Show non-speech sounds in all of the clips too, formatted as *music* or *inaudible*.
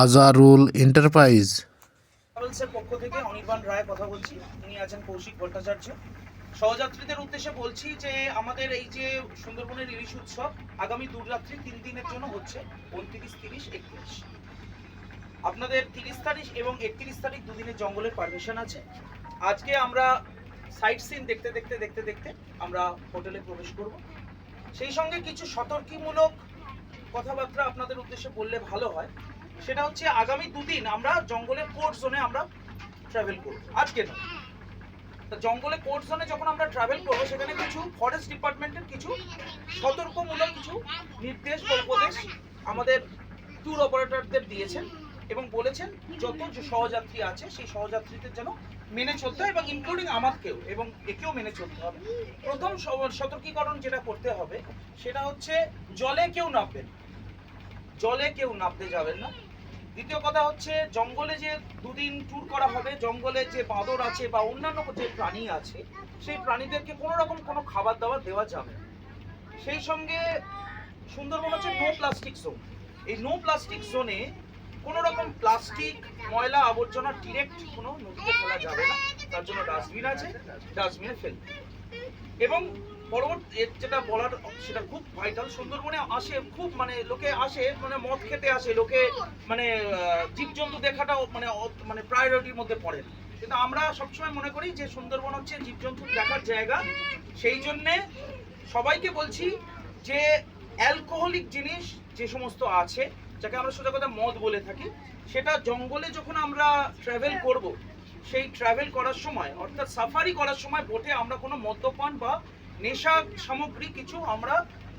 Azharul enterprise. পক্ষ থেকে অনির্বাণ রায় কথা বলছি। তিনি আছেন কৌশিক ভট্টাচার্য। সহযাত্রীদের উদ্দেশ্যে বলছি যে, আমাদের এই যে সুন্দরবনের ইলিশ উৎসব, আগামী দুরাত্রি তিন দিনের জন্য হচ্ছে উনত্রিশ, তিরিশ, একত্রিশ। আপনাদের তিরিশ তারিখ এবং একত্রিশ তারিখ দুদিনের জঙ্গলের পারমিশন আছে। আজকে আমরা সাইট সিন দেখতে দেখতে দেখতে দেখতে আমরা হোটেলে প্রবেশ করব। সেই সঙ্গে কিছু সতর্কীমূলক কথাবার্তা আপনাদের উদ্দেশ্যে বললে ভালো হয়। সেটা হচ্ছে আগামী দুদিন আমরা জঙ্গলের কোর্ট জোনে আমরা ট্রাভেল করব। আজকে না জঙ্গলে কোর্ট জোনে যখন আমরা ট্রাভেল করব, সেখানে কিছু ফরেস্ট ডিপার্টমেন্টের কিছু সতর্কমূলক কিছু নির্দেশ বা উপদেশ আমাদের ট্যুর অপারেটরদের দিয়েছেন এবং বলেছেন যত সহযাত্রী আছে, সেই সহযাত্রীদের যেন মেনে চলতে হয় এবং ইনক্লুডিং আমাকেও এবং একেও মেনে চলতে হবে। প্রথম সতর্কীকরণ যেটা করতে হবে, সেটা হচ্ছে জলে কেউ নামবেন জলে কেউ নামতে যাবেন না। দ্বিতীয় কথা হচ্ছে, জঙ্গলে যে দুদিন ট্যুর করা হবে, জঙ্গলে যে বাঁদর আছে বা অন্যান্য যে প্রাণী আছে, সেই প্রাণীদেরকে কোনো রকম কোনো খাবার দাবার দেওয়া যাবে সেই সঙ্গে সুন্দরবন হচ্ছে নো প্লাস্টিক জোন এই নো প্লাস্টিক জোনে কোনো রকম প্লাস্টিক ময়লা আবর্জনা ডিরেক্ট কোনো নদীতে ফেলা যাবে না। তার জন্য ডাস্টবিন আছে ডাস্টবিনে ফেলবে। এবং পরবর্তী যেটা বলার সেটা খুব ভাইটাল সুন্দরবনে আসে, খুব মানে লোকে আসে মানে মদ খেতে আসে, লোকে মানে জীবজন্তু দেখাটাও মানে মানে প্রায়োরিটির মধ্যে পড়ে। কিন্তু আমরা সবসময় মনে করি যে সুন্দরবন হচ্ছে জীবজন্তু দেখার জায়গা। সেই জন্যে সবাইকে বলছি যে অ্যালকোহলিক জিনিস যে সমস্ত আছে, যাকে আমরা সোজা কথা মদ বলে থাকি, সেটা জঙ্গলে যখন আমরা ট্রাভেল করব সেই ট্রাভেল করার সময়, অর্থাৎ সাফারি করার সময় বোটে আমরা কোনো মদ্যপান বা নেশা সামগ্রী কিছু আমরা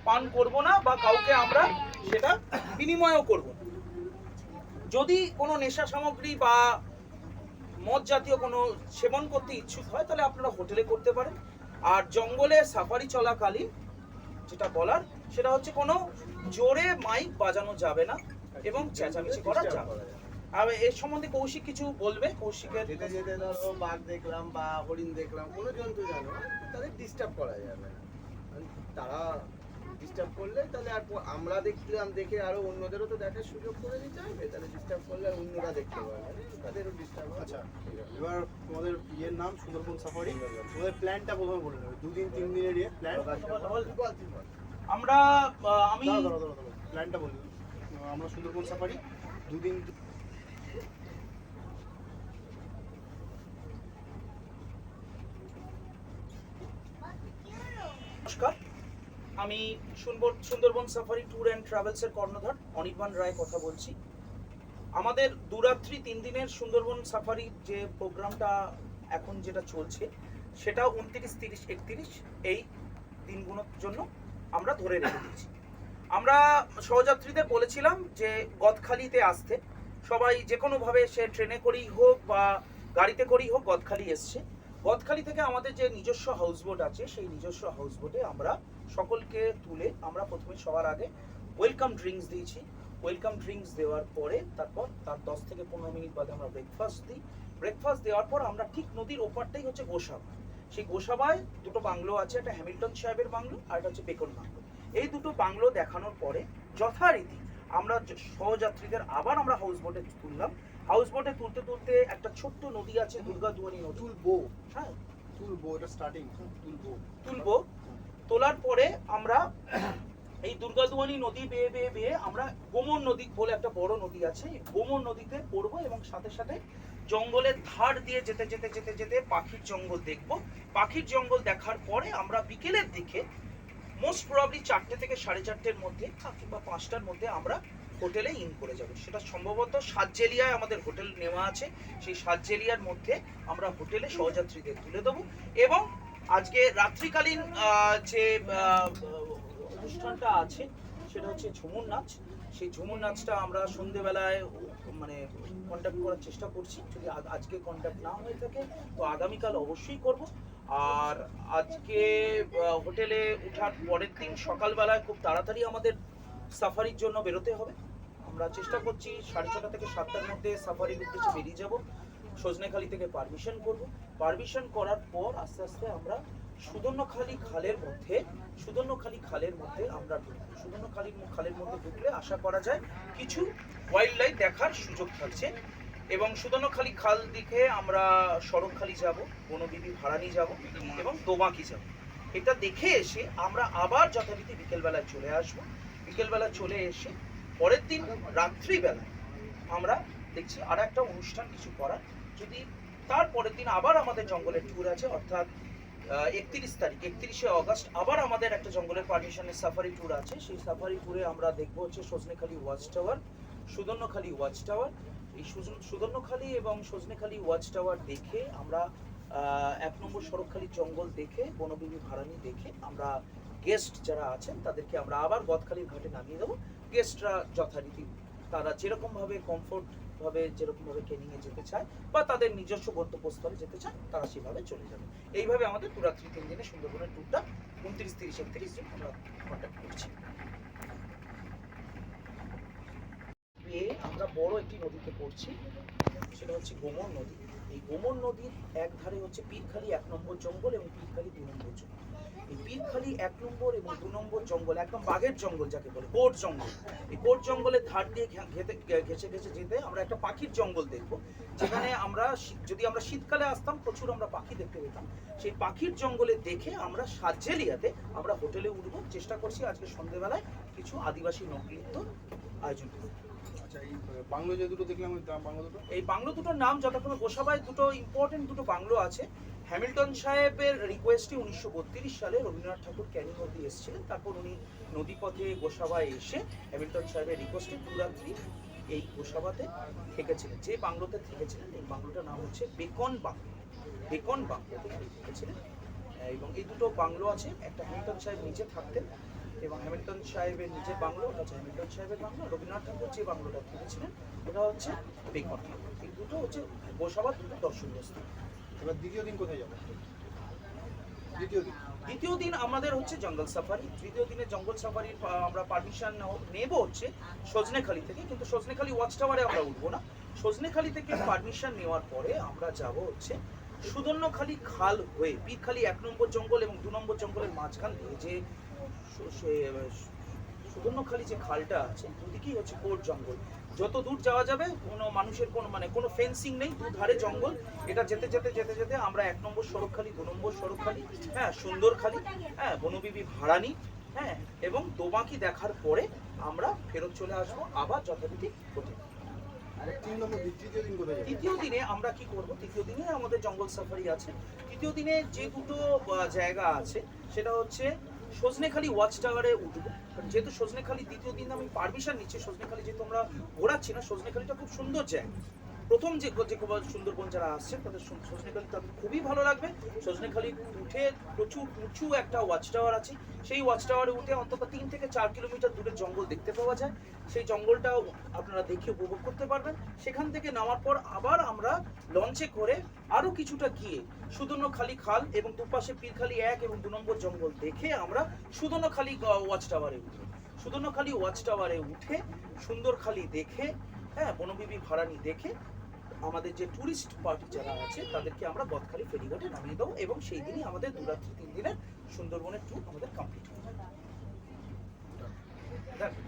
পান করব না বা কাউকে আমরা সেটা বিনিময়ও করব যদি কোনো নেশা সামগ্রী বা মদ জাতীয় কোনো সেবন করতে ইচ্ছুক হয়, তাহলে আপনারা হোটেলে করতে পারেন আর জঙ্গলে সাফারি চলাকালীন যেটা বলার, সেটা হচ্ছে কোনো জোরে মাইক বাজানো যাবে না এবং চেঁচামেচি করা যাবে না। আর এর সম্বন্ধে কৌশিক কিছু বলবে? কৌশিকের যেতে যেতে ধরো বাঘ দেখলাম বা হরিণ দেখলাম কোনো জন্তু জানো তাদের ডিস্টার্ব করা যাবে না। তারা ডিস্টার্ব করলে তাহলে আর আমরা দেখলাম দেখে আরও অন্যদেরও তো দেখার সুযোগ করে দিতে হবে তাহলে ডিস্টার্ব করলে আর অন্যরা দেখতে পারবে তাদেরও ডিস্টার্ব আচ্ছা এবার তোমাদের ইয়ের নাম সুন্দরবন সাফারি তোমাদের প্ল্যানটা প্রথমে বলে দেবে দুদিন তিন দিনের ইয়ে প্ল্যান আমরা আমি প্ল্যানটা বলি আমরা সুন্দরবন সাফারি দুদিন আমি সুন্দর- সুন্দরবন সাফারি ট্যুর অ্যান্ড ট্রাভেলসের কর্ণধার অনির্বাণ রায় কথা বলছি। আমাদের দুরাত্রি তিন দিনের সুন্দরবন সাফারি যে প্রোগ্রামটা এখন যেটা চলছে সেটা উনত্রিশ, তিরিশ, একত্রিশ, এই দিনগুলোর জন্য আমরা ধরে রেখে দিয়েছি। আমরা সহযাত্রীদের বলেছিলাম যে গদখালিতে আসতে। সবাই যে কোনোভাবে সে ট্রেনে করেই হোক বা গাড়িতে করেই হোক গদখালি এসছে। গদখালি থেকে আমাদের যে নিজস্ব হাউসবোট আছে, সেই নিজস্ব হাউসবোটে আমরা সকলকে তুলে আমরা প্রথমে সবার আগে ওয়েলকাম ড্রিঙ্কস দিয়েছি। ওয়েলকাম ড্রিঙ্কস দেওয়ার পরে তারপর তার দশ থেকে পনেরো মিনিট বাদে আমরা ব্রেকফাস্ট দিই। ব্রেকফাস্ট দেওয়ার পর আমরা ঠিক নদীর ওপারটাই হচ্ছে গোসাবা। সেই গোসাবায় দুটো বাংলো আছে, একটা হ্যামিল্টন সাহেবের বাংলো আর একটা হচ্ছে বেকন বাংলো। এই দুটো বাংলো দেখানোর পরে যথারীতি আমরা সহযাত্রীদের আবার আমরা হাউস বোটে তুললাম। হাউস বোটে তুলতে তুলতে একটা ছোট্ট নদী আছে দুর্গা দুয়ারি নদী। তুলবো। হ্যাঁ। তুলবো এটা স্টার্টিং তুলবো। তুলবো। তোলার পরে আমরা *clears throat* এই দুর্গাদুয়ানি নদী বেয়ে বেয়ে বেয়ে আমরা গোমর নদী বলে একটা বড় নদী আছে। এই গোমর নদীতে পড়ব এবং সাথে সাথে জঙ্গলের ধার দিয়ে যেতে যেতে যেতে যেতে পাখির জঙ্গল দেখব। পাখির জঙ্গল দেখার পরে আমরা বিকেলের দিকে মোস্ট প্রবাবলি চারটে থেকে সাড়ে চারটের মধ্যে কিংবা পাঁচটার মধ্যে আমরা হোটেলে ইন করে যাব। সেটা সম্ভবত সাতজেলিয়ায় আমাদের হোটেল নেওয়া আছে। সেই সাতজেলিয়ার মধ্যে আমরা হোটেলে সহযাত্রীদের তুলে দেবো এবং আজকে রাত্রিকালীন যে অনুষ্ঠানটা আছে, সেটা হচ্ছে ঝুমুর নাচ। সেই ঝুমুর নাচটা আমরা সন্ধেবেলায় মানে কন্ট্যাক্ট করার চেষ্টা করছি। যদি আজকে কন্ট্যাক্ট না হয়ে থাকে, তো আগামীকাল অবশ্যই করব। আর আজকে হোটেলে ওঠার পরের দিন সকালবেলায় খুব তাড়াতাড়ি আমাদের সাফারির জন্য বেরোতে হবে। আমরা চেষ্টা করছি সাড়ে ছটা থেকে সাতটার মধ্যে সাফারির উদ্দেশ্যে বেরিয়ে যাব। সজনেখালি থেকে পারমিশন করব। পারমিশন করার পর আস্তে আস্তে আমরা সুদর্ণখালী খালের মধ্যে, সুদর্ণখালী খালের মধ্যে আমরা ঢুকবো। সুদর্ণখালী খালের মধ্যে ঢুকলে আশা করা যায় কিছু ওয়াইল্ড লাইফ দেখার সুযোগ থাকছে এবং সুদর্ণখালী খাল দিকে আমরা সড়কখালি যাব, বনবিবি ভাড়ানি যাব এবং দোমাকি যাব। এটা দেখে এসে আমরা আবার যথারীতি বিকেলবেলায় চলে আসব। বিকেলবেলা চলে এসে পরের দিন রাত্রিবেলায় আমরা দেখছি আর একটা অনুষ্ঠান কিছু করার। যদি তার পরের দিন আবার আমাদের জঙ্গলের ট্যুর আছে, অর্থাৎ একত্রিশ তারিখ, একত্রিশে অগস্ট আবার আমাদের একটা জঙ্গলের পারমিশনের সাফারি ট্যুর আছে। সেই সাফারি ট্যুরে আমরা দেখব হচ্ছে Sajnekhali watch tower Sudhanyakhali watch tower এই সুদর্ণখালি এবং সজনেখালি ওয়াচ টাওয়ার দেখে আমরা এক নম্বর সড়কখালি জঙ্গল দেখে বনবিবি ভাড়ানি দেখে আমরা গেস্ট যারা আছেন তাদেরকে আমরা আবার গদখালির ঘাটে নামিয়ে দেবো। গেস্টরা যথারীতি তারা যেরকমভাবে কমফোর্ট ভাবে, যেরকমভাবে ট্রেনিংয়ে যেতে চায় বা তাদের নিজস্ব গন্তব্যস্থলে যেতে চায়, তারা সেভাবে চলে যাবে। এইভাবে আমাদের দু রাত্রি তিন দিনে সুন্দরবনের ট্যুরটা উনত্রিশ, তিরিশ, একত্রিশ দিন আমরা কন্ট্যাক্ট করছি। আমরা বড় একটি নদীতে পড়ছি, সেটা হচ্ছে গোমর নদী। এই গোমর নদীর এক ধারে হচ্ছে পীরখালি এক নম্বর জঙ্গল এবং পীরখালি দু নম্বর জঙ্গল। এই পীরখালি এক নম্বর এবং দু নম্বর জঙ্গল, একদম বাঘের জঙ্গল যাকে বলে, কোট জঙ্গল। এই কোট জঙ্গলের ধার দিয়ে ঘেতে ঘেসে ঘেসে যেতে আমরা একটা পাখির জঙ্গল দেখব, যেখানে আমরা যদি আমরা শীতকালে আসতাম, প্রচুর আমরা পাখি দেখতে পেতাম। সেই পাখির জঙ্গলে দেখে আমরা সাজেলিয়াতে আমরা হোটেলে উঠবো, চেষ্টা করছি আজকে সন্ধেবেলায় কিছু আদিবাসী নৃত্য আয়োজন করব আচ্ছা বাংলো যে দুটো দেখলাম বাংলো দুটো? এই বাংলো দুটোর নাম যথাক্রমে গোসাবায় দুটো ইম্পর্টেন্ট দুটো বাংলো আছে। হ্যামিল্টন সাহেবের রিকোয়েস্টে উনিশশো বত্রিশ সালে রবীন্দ্রনাথ ঠাকুর ক্যানিং অব্দি এসেছিলেন? তারপর উনি নদীপথে গোসাবায় এসে হ্যামিল্টন সাহেবের রিকোয়েস্টে দুরাত্রি এই গোসাবাতে থেকেছিলেন, যে বাংলোতে থেকেছিলেন। এই বাংলোটার নাম হচ্ছে বেকন বাংলো। বেকন বাংলোতে থেকেছিলেন। এবং এই দুটো বাংলো আছে, একটা হ্যামিল্টন সাহেব নিজে থাকতেন এবং হ্যামিল্টন সাহেবের নিজের বাংলো ওটা হচ্ছে হ্যামিল্টন সাহেবের বাংলো রবীন্দ্রনাথ ঠাকুর যে বাংলোটা থেকেছিলেন ওটা হচ্ছে বেকন এই দুটো হচ্ছে গোসাবার দুটো দর্শনীয় স্থান। এবার দ্বিতীয় দিন কোথায় যাব? দ্বিতীয় দিন। দ্বিতীয় দিন আমাদের হচ্ছে জঙ্গল সাফারি। তৃতীয় দিনে জঙ্গল সাফারির আমরা পারমিশন নেব হচ্ছে সজনেখালি থেকে কিন্তু সজনেখালি ওয়াচ টাওয়ারে আমরা উঠবো না। সজনেখালি থেকে পারমিশন নেওয়ার পরে আমরা যাব হচ্ছে সুদর্ণখালি খাল হয়ে পীরখালি এক নম্বর জঙ্গল এবং দু নম্বর জঙ্গলের মাঝখান দিয়ে যে সু- সে- সুদর্ণখালি যে খালটা আছে দুদিকেই হচ্ছে কোট জঙ্গল। যত দূর যাওয়া যাবে কোনো মানুষের কোনো মানে কোনো ফেন্সিং নেই দুধারে জঙ্গল। এটা যেতে যেতে যেতে যেতে আমরা এক নম্বর সড়কখালি দু নম্বর সড়কখালি হ্যাঁ সুন্দরখালি হ্যাঁ বনবিবি ভাড়ানি হ্যাঁ এবং দোবাকি দেখার পরে আমরা ফেরত চলে আসব আবার যথারীতি কোথায় তৃতীয় দিনে আমরা কি করব? তৃতীয় দিনে আমাদের জঙ্গল সাফারি আছে। তৃতীয় দিনে যে দুটো জায়গা আছে সেটা হচ্ছে সজনেখালি ওয়াচ টাওয়ারে উঠবো যেহেতু সজনেখালি দ্বিতীয় দিন আমি পারমিশন নিচ্ছি, সজনেখালি যেহেতু আমরা ঘোরাচ্ছি না, সজনেখালিটা খুব সুন্দর জায়গা। প্রথম যে যে সুন্দরবন যারা আসছে তাদের সজনেখালি তাদের খুবই ভালো লাগবে। সজনেখালি উঠে প্রচুর উঁচু একটা ওয়াচ টাওয়ার আছে। সেই ওয়াচ টাওয়ারে উঠে অন্তত তিন থেকে চার কিলোমিটার দূরে জঙ্গল দেখতে পাওয়া যায়। সেই জঙ্গলটাও আপনারা দেখে উপভোগ করতে পারবেন। সেখান থেকে নামার পর আবার আমরা লঞ্চে করে আরও কিছুটা গিয়ে সুদর্ণখালি খাল এবং দুপাশে পীরখালি এক এবং দু নম্বর জঙ্গল দেখে আমরা সুদর্ণখালি ওয়াচ টাওয়ারে উঠি। সুদর্ণখালি ওয়াচ টাওয়ারে উঠে সুন্দরখালি দেখে হ্যাঁ বনবিবি ভাড়ানি দেখে আমাদের যে টুরিস্ট পার্টি যারা আছে, তাদেরকে আমরা বদখালি ফেরিঘাটে নামিয়ে দেবো এবং সেই দিনই আমাদের দু রাত্রি তিন দিনের সুন্দরবনের ট্যুর আমাদের কমপ্লিট হয়ে যাবে